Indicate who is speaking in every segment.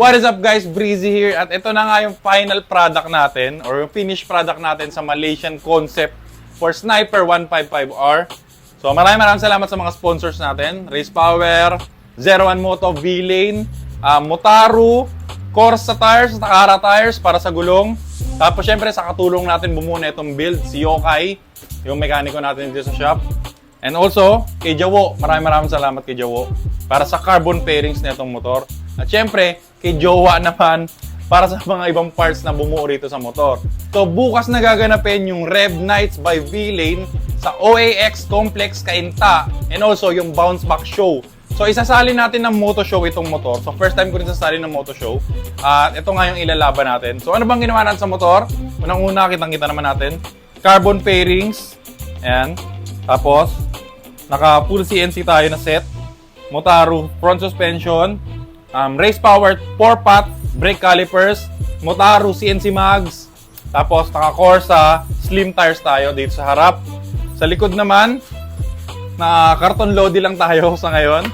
Speaker 1: What is up guys? Breezy here at ito na nga yung final product natin or yung finished product natin sa Malaysian concept for Sniper 155R. So maraming maraming salamat sa mga sponsors natin. Race Power, Zero One Moto, V-Lane, ah, Motaru, Corsa Tires, Takara Tires para sa gulong. Tapos syempre sa katulong natin bumuo na itong build, si Yokai, yung mekaniko natin dito sa shop. And also, kay Jawo, maraming maraming salamat kay Jawo para sa carbon pairings na itong motor. At syempre, kay Jowa naman para sa mga ibang parts na bumuo rito sa motor. So bukas na gaganapin yung Rev Nights by V-Lane sa OAX Complex Kainta and also yung Bounce Back Show. So isasali natin ng moto show itong motor. So first time ko rin sasali ng moto show. At ito nga yung ilalaban natin. So ano bang ginawa natin sa motor? Unang-una, kitang-kita naman natin. Carbon pairings. Ayan. Tapos, naka full CNC tayo na set. Motaru front suspension. Um, race powered 4-pot brake calipers. Motaru CNC mags. Tapos naka Corsa slim tires tayo dito sa harap. Sa likod naman, na karton lodi lang tayo sa ngayon.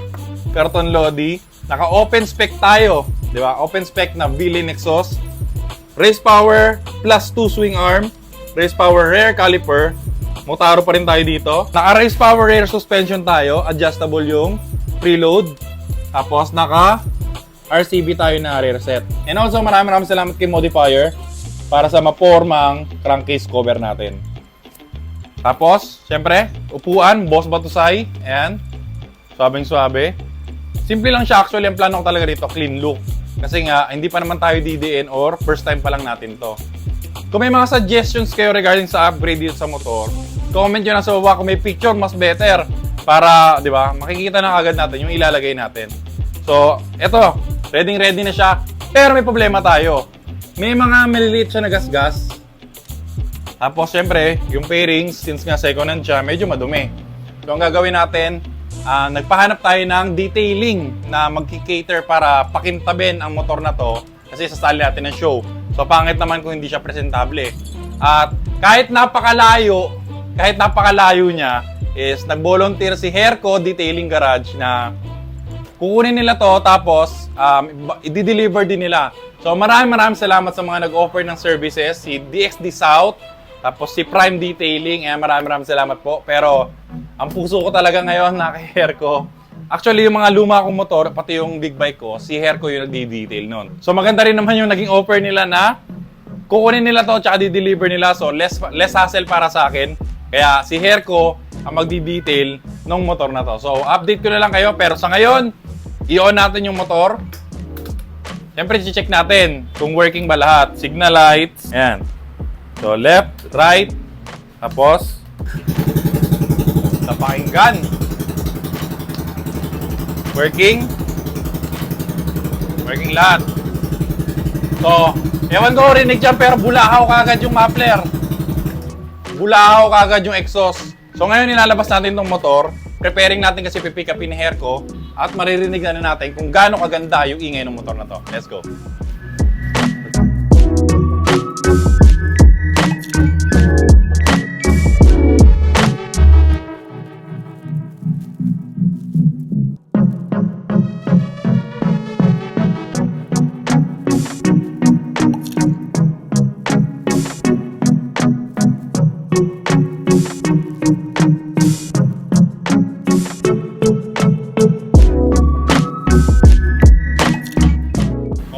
Speaker 1: Karton lodi. Naka open spec tayo, 'di ba? Open spec na V-Lane exhaust. Race power plus 2 swing arm. Race power rear caliper. Motaro pa rin tayo dito. Naka race power rear suspension tayo. Adjustable yung preload. Tapos naka RCB tayo na rear set. And also maraming maraming salamat kay Modifier para sa mapormang crankcase cover natin. Tapos, syempre, upuan, boss batusay. Ayan. Swabing swabe. Simple lang siya. Actually, ang plano ko talaga dito, clean look. Kasi nga, hindi pa naman tayo DDN or first time pa lang natin to. Kung may mga suggestions kayo regarding sa upgrade dito sa motor, comment nyo na sa baba kung may picture, mas better. Para, di ba, makikita na agad natin yung ilalagay natin. So, eto, ready ready na siya. Pero may problema tayo. May mga maliliit siya na gasgas. Tapos, syempre, yung pairings, since nga second hand siya, medyo madumi. So, ang gagawin natin, ah, nagpahanap tayo ng detailing na magki-cater para pakintabin ang motor na to kasi sasali natin ng show. So, pangit naman kung hindi siya presentable. At kahit napakalayo, kahit napakalayo niya, is nag-volunteer si Herco Detailing Garage na kukunin nila to tapos um, i-deliver din nila. So maraming maraming salamat sa mga nag-offer ng services, si DXD South, tapos si Prime Detailing, eh, maraming maraming salamat po. Pero ang puso ko talaga ngayon na kay Herco. Actually, yung mga luma kong motor, pati yung big bike ko, si Herco yung nagdi-detail nun. So maganda rin naman yung naging offer nila na kukunin nila to tsaka di-deliver nila. So less, less hassle para sa akin. Kaya si Herco ang magdi-detail ng motor na to. So update ko na lang kayo. Pero sa ngayon, i-on natin yung motor. Siyempre, check natin kung working ba lahat. Signal lights. Ayan. So, left, right. Tapos, sa pakinggan. Working. Working lahat. So, ewan ko rinig dyan, pero bulahaw kagad yung muffler. Bulahaw kagad yung exhaust. So, ngayon nilalabas natin itong motor. Preparing natin kasi pipick up in hair. At maririnig na natin kung gaano kaganda yung ingay ng motor na to. Let's go.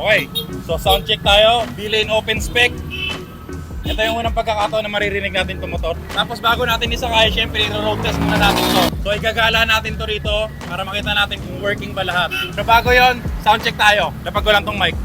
Speaker 1: Okay, so sound check tayo. V-Lane open spec. Ito yung unang pagkakataon na maririnig natin itong motor. Tapos bago natin isakay, syempre i-road test muna natin to. So igagala natin to rito para makita natin kung working ba lahat. Pero bago yon, sound check tayo. Lapag ko lang tong mic.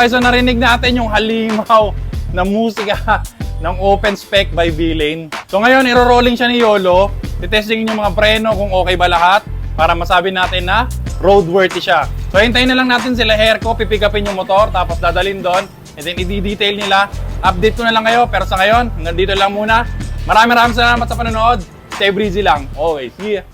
Speaker 1: Okay, so narinig natin yung halimaw na musika ng Open Spec by V-Lane. So ngayon, iro-rolling siya ni Yolo. Titesting yung mga preno kung okay ba lahat para masabi natin na roadworthy siya. So hintayin na lang natin sila Herco, pipick upin yung motor, tapos dadalhin doon. And then i-detail nila. Update ko na lang kayo, pero sa ngayon, hanggang dito lang muna. Maraming maraming salamat sa panonood. Stay breezy lang. Always. See ya.